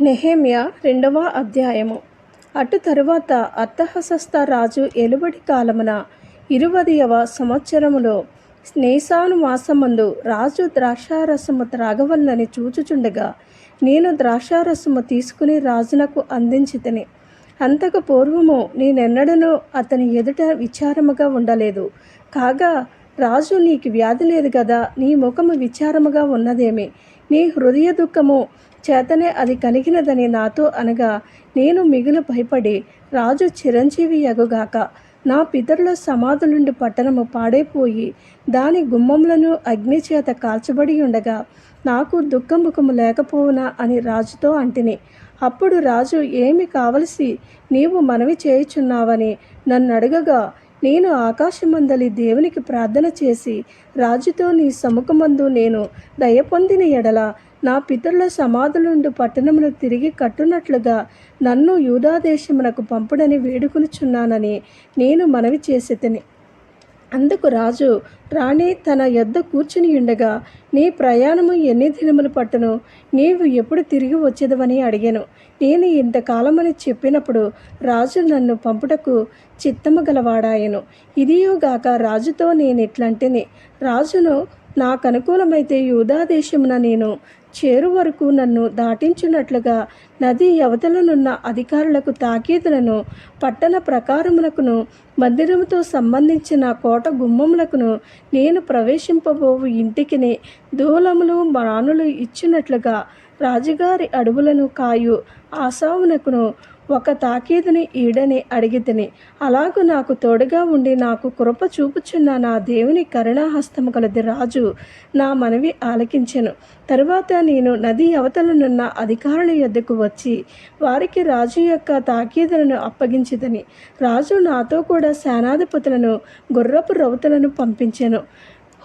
నెహెమ్య రెండవ అధ్యాయము. అటు తరువాత అర్థహసస్త రాజు ఎలుబడి కాలమున ఇరువదియవ సంవత్సరములో స్నేసాను మాసమందు రాజు ద్రాక్షారసము త్రాగవల్లని చూచుచుండగా నేను ద్రాక్షారసము తీసుకుని రాజునకు అందించితిని. అంతకు పూర్వము నేనెన్నడనూ అతని ఎదుట విచారముగా ఉండలేదు. కాగా రాజు నీకు వ్యాధి లేదు కదా నీ ముఖము విచారముగా ఉన్నదేమి? నీ హృదయ దుఃఖము చేతనే అది కలిగినదని నాతో అనగా నేను మిగులు భయపడి రాజు చిరంజీవి యగుగాక నా పితరుల సమాధులుండి పట్టణము పాడైపోయి దాని గుమ్మములను అగ్ని చేత కాల్చబడి ఉండగా నాకు దుఃఖముఖము లేకపోవునా అని రాజుతో అంటిని. అప్పుడు రాజు ఏమి కావలసి నీవు మనవి చేయుచున్నావని నన్ను అడగగా నేను ఆకాశమందలి దేవునికి ప్రార్థన చేసి రాజుతో నీ సముఖమందు నేను దయ పొందిన ఎడల నా పితరుల సమాధుల నుండి పట్టణమును తిరిగి కట్టునట్లుగా నన్ను యూదాదేశమునకు పంపుడని వేడుకొనుచున్నానని నేను మనవి చేసి అందుకు రాజు రాణి తన యొద్ద కూర్చుని ఉండగా నీ ప్రయాణము ఎన్ని దినములు పట్టును? నీవు ఎప్పుడు తిరిగి వచ్చేదవని అడిగాను. నేను ఇంతకాలమని చెప్పినప్పుడు రాజు నన్ను పంపుటకు చిత్తము గలవాడాయను. ఇదియోగాక రాజుతో నేను ఇట్లాంటిని రాజును నాకు అనుకూలమైతే యూదాదేశమున నేను చేరు వరకు నన్ను దాటించినట్లుగా నది అవతలనున్న అధికారులకు తాకీదులను పట్టణ ప్రకారమునకును మందిరముతో సంబంధించిన కోట గుమ్మములకును నేను ప్రవేశింపబోవు ఇంటికిని దూలములు మానులు ఇచ్చినట్లుగా రాజుగారి అడవులను కాయు ఆశావునకును ఒక తాకీదుని ఈడని అడిగితిని అలాగు నాకు తోడుగా ఉండి నాకు కృప చూపుచున్న నా దేవుని కరుణాహస్తము కలది రాజు నా మనవి ఆలకించెను. తరువాత నేను నది అవతలనున్న అధికారుల యొద్దకు వచ్చి వారికి రాజు యొక్క తాకీదులను అప్పగించిదని రాజు నాతో కూడా సేనాధిపతులను గుర్రపు రౌతులను పంపించెను.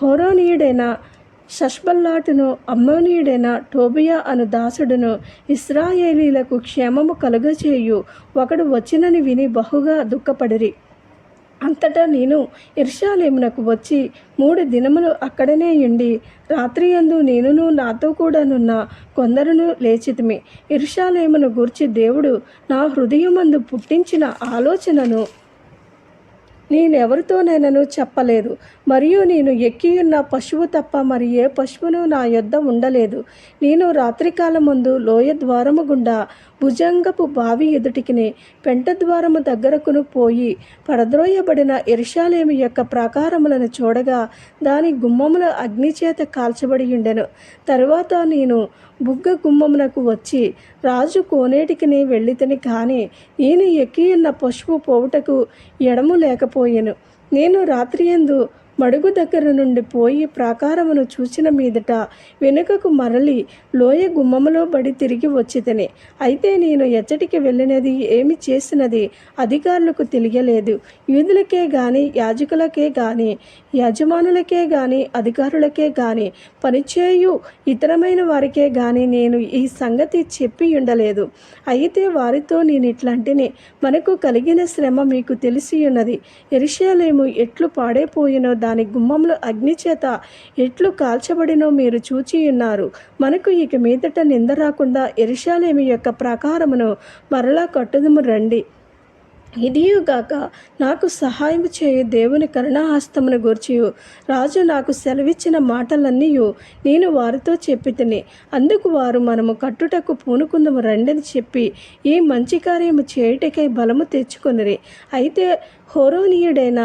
హోరోనీయుడైన షష్బల్లాటును అమ్మోనీయుడైన టోబియా అను దాసుడును ఇస్రాయేలీలకు క్షేమము కలుగచేయు ఒకడు వచ్చినని విని బహుగా దుఃఖపడిరి. అంతటా నేను ఇర్షాలేమునకు వచ్చి మూడు దినములు అక్కడనే ఉండి రాత్రి అందు నేనును నాతో కూడానున్న కొందరును లేచితిమి. ఇర్షాలేమును గూర్చి దేవుడు నా హృదయమందు పుట్టించిన ఆలోచనను నేనెవరితోనైనాను చెప్పలేదు. మరియు నేను ఎక్కియున్న పశువు తప్ప మరి ఏ పశువును నా యొద్ద ఉండలేదు. నేను రాత్రికాల ముందు లోయ ద్వారము గుండా భుజంగపు బావి ఎదుటికిని పెంట ద్వారము దగ్గరకును పోయి పడద్రోయబడిన ఎరుషాలేమి యొక్క ప్రాకారములను చూడగా దాని గుమ్మముల అగ్నిచేత కాల్చబడి ఉండెను. తరువాత నేను బుగ్గ గుమ్మమునకు వచ్చి రాజు కోనేటికిని వెళ్ళితని కానీ నేను ఎక్కియున్న పశువు పోవుటకు ఎడము లేకపోయెను. నేను రాత్రియందు మడుగు దగ్గర నుండి పోయి ప్రాకారమును చూచిన మీదట వెనుకకు మరలి లోయ గుమ్మములో బడి తిరిగి వచ్చితని. అయితే నేను ఎచ్చటికి వెళ్ళినది ఏమి చేసినది అధికారులకు తెలియలేదు. యూదులకే గాని యాజకులకే గాని యజమానులకే గాని అధికారులకే గాని పనిచేయు ఇతరమైన వారికే గాని నేను ఈ సంగతి చెప్పి ఉండలేదు. అయితే వారితో నేను ఇట్లాంటిని మనకు కలిగిన శ్రమ మీకు తెలిసి ఉన్నది. ఎరిషాలేము ఎట్లు పాడైపోయినో దాని గుమ్మంలో అగ్నిచేత ఎట్లు కాల్చబడినో మీరు చూచి ఉన్నారు. మనకు ఇక మీదట నింద రాకుండా ఎరుషాలేమి యొక్క ప్రకారమును మరలా కట్టుదము రండి. ఇదియుగాక నాకు సహాయం చేయు దేవుని కరుణాహస్తమును గూర్చి రాజు నాకు సెలవిచ్చిన మాటలన్నీ నేను వారితో చెప్పి తిని అందుకు వారు మనము కట్టుటకు పూనుకుందము రండని చెప్పి ఈ మంచి కార్యము చేయుటకై బలము తెచ్చుకొనిరి. అయితే హోరోనీయుడైన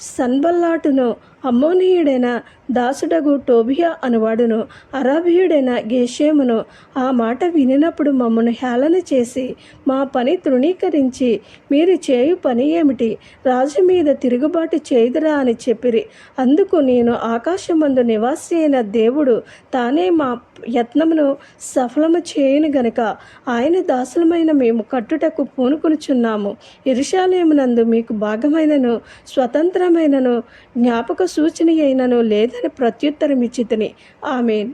సన్బల్లాటును అమ్మోనీయుడైన దాసుడగు టోబియా అనువాడును అరాబియుడైన గేషేమును ఆ మాట వినినప్పుడు మమ్మను హేళన చేసి మా పని తృణీకరించి మీరు చేయు పని ఏమిటి? రాజు మీద తిరుగుబాటు చేయుదురా అని చెప్పిరి. అందుకు నేను ఆకాశమందు నివాసి అయిన దేవుడు తానే మా యత్నమును సఫలము చేయను గనుక ఆయన దాసులమైన మేము కట్టుటకు పూనుకొనుచున్నాము. ఇరుషాలేమునందు మీకు భాగమైనను స్వతంత్రమైనను జ్ఞాపక సూచన అయినను లేదని ప్రత్యుత్తరం ఇచ్చితిని ఆమెన్.